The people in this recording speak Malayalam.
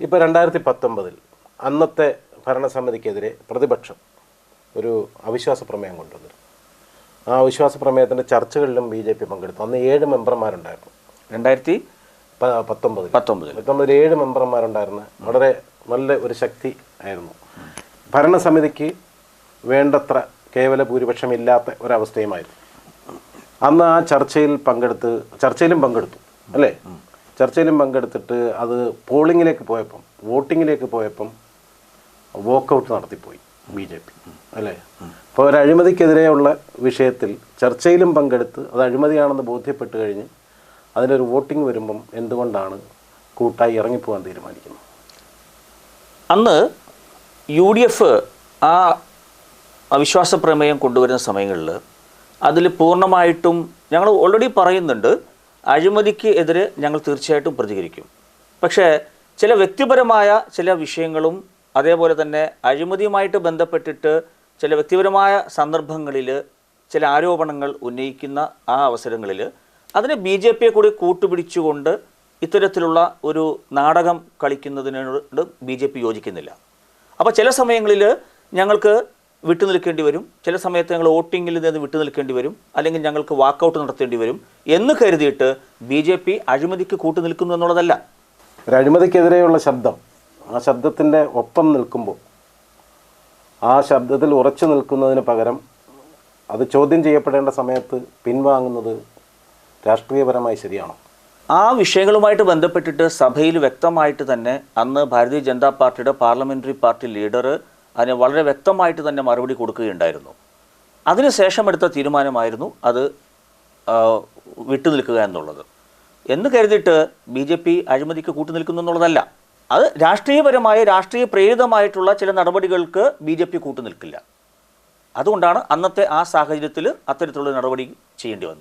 ഇപ്പോൾ രണ്ടായിരത്തി പത്തൊമ്പതിൽ അന്നത്തെ ഭരണസമിതിക്കെതിരെ പ്രതിപക്ഷം ഒരു അവിശ്വാസ പ്രമേയം കൊണ്ടുവന്നു. ആ അവിശ്വാസ പ്രമേയത്തിന്റെ ചർച്ചകളിലും ബി ജെ പി പങ്കെടുത്തു. അന്ന് ഏഴ് മെമ്പർമാരുണ്ടായിരുന്നു. രണ്ടായിരത്തി പത്തൊമ്പത് പത്തൊമ്പത് പത്തൊമ്പതിൽ. പത്തൊമ്പതിൽ ഏഴ് മെമ്പർമാരുണ്ടായിരുന്ന. വളരെ നല്ല ഒരു ശക്തി ആയിരുന്നു. ഭരണസമിതിക്ക് വേണ്ടത്ര കേവല ഭൂരിപക്ഷം ഇല്ലാത്ത ഒരവസ്ഥയുമായിരുന്നു. അന്ന് ആ ചർച്ചയിൽ പങ്കെടുത്ത് ചർച്ചയിലും പങ്കെടുത്തു. അല്ലേ? ചർച്ചയിലും പങ്കെടുത്തിട്ട് അത് പോളിങ്ങിലേക്ക് പോയപ്പം വോട്ടിങ്ങിലേക്ക് പോയപ്പം വോക്കൗട്ട് നടത്തിപ്പോയി ബി ജെ പി. അല്ലേ? അപ്പോൾ ഒരു അഴിമതിക്കെതിരെയുള്ള വിഷയത്തിൽ ചർച്ചയിലും പങ്കെടുത്ത് അത് അഴിമതിയാണെന്ന് ബോധ്യപ്പെട്ട് കഴിഞ്ഞ് അതിലൊരു വോട്ടിംഗ് വരുമ്പം എന്തുകൊണ്ടാണ് കൂട്ടായി ഇറങ്ങിപ്പോകാൻ തീരുമാനിക്കുന്നത്? അന്ന് യു ഡി എഫ് ആ അവിശ്വാസ പ്രമേയം കൊണ്ടുവരുന്ന സമയങ്ങളിൽ അതിൽ പൂർണമായിട്ടും ഞങ്ങൾ ഓൾറെഡി പറയുന്നുണ്ട് അഴിമതിക്ക് എതിരെ ഞങ്ങൾ തീർച്ചയായിട്ടും പ്രതികരിക്കും. പക്ഷേ ചില വ്യക്തിപരമായ ചില വിഷയങ്ങളും അതേപോലെ തന്നെ അഴിമതിയുമായിട്ട് ബന്ധപ്പെട്ടിട്ട് ചില വ്യക്തിപരമായ സന്ദർഭങ്ങളിൽ ചില ആരോപണങ്ങൾ ഉന്നയിക്കുന്ന ആ അവസരങ്ങളിൽ അതിന് ബി ജെ പിയെ കൂടി കൂട്ടുപിടിച്ചുകൊണ്ട് ഇത്തരത്തിലുള്ള ഒരു നാടകം കളിക്കുന്നതിനോട് ബി ജെ പി യോജിക്കുന്നില്ല. അപ്പോൾ ചില സമയങ്ങളിൽ ഞങ്ങൾക്ക് വിട്ടു നിൽക്കേണ്ടി വരും. ചില സമയത്ത് ഞങ്ങൾ വോട്ടിങ്ങിൽ നിന്ന് വിട്ടു നിൽക്കേണ്ടി വരും. അല്ലെങ്കിൽ ഞങ്ങൾക്ക് വാക്കൗട്ട് നടത്തേണ്ടി വരും. എന്ന് കരുതിയിട്ട് ബി ജെ പി അഴിമതിക്ക് കൂട്ടു നിൽക്കുന്നു എന്നുള്ളതല്ല. ഒരു അഴിമതിക്കെതിരെയുള്ള ശബ്ദം. ആ ശബ്ദത്തിന്റെ ഒപ്പം നിൽക്കുമ്പോൾ ആ ശബ്ദത്തിൽ ഉറച്ചു നിൽക്കുന്നതിന് പകരം അത് ചോദ്യം ചെയ്യപ്പെടേണ്ട സമയത്ത് പിൻവാങ്ങുന്നത് രാഷ്ട്രീയപരമായി ശരിയാണോ? ആ വിഷയങ്ങളുമായിട്ട് ബന്ധപ്പെട്ടിട്ട് സഭയിൽ വ്യക്തമായിട്ട് തന്നെ അന്ന് ഭാരതീയ ജനതാ പാർട്ടിയുടെ പാർലമെന്ററി പാർട്ടി ലീഡർ അതിന് വളരെ വ്യക്തമായിട്ട് തന്നെ മറുപടി കൊടുക്കുകയുണ്ടായിരുന്നു. അതിനുശേഷം എടുത്ത തീരുമാനമായിരുന്നു അത് വിട്ടുനിൽക്കുക എന്നുള്ളത്. എന്ന് കരുതിയിട്ട് ബി ജെ പി അഴിമതിക്ക് കൂട്ടുനിൽക്കുന്നു എന്നുള്ളതല്ല. അത് രാഷ്ട്രീയപരമായ രാഷ്ട്രീയ പ്രേരിതമായിട്ടുള്ള ചില നടപടികൾക്ക് ബി ജെ പി കൂട്ടുനിൽക്കില്ല അതുകൊണ്ടാണ് അന്നത്തെ ആ സാഹചര്യത്തിൽ അത്തരത്തിലുള്ള നടപടി ചെയ്യേണ്ടി വന്നത്.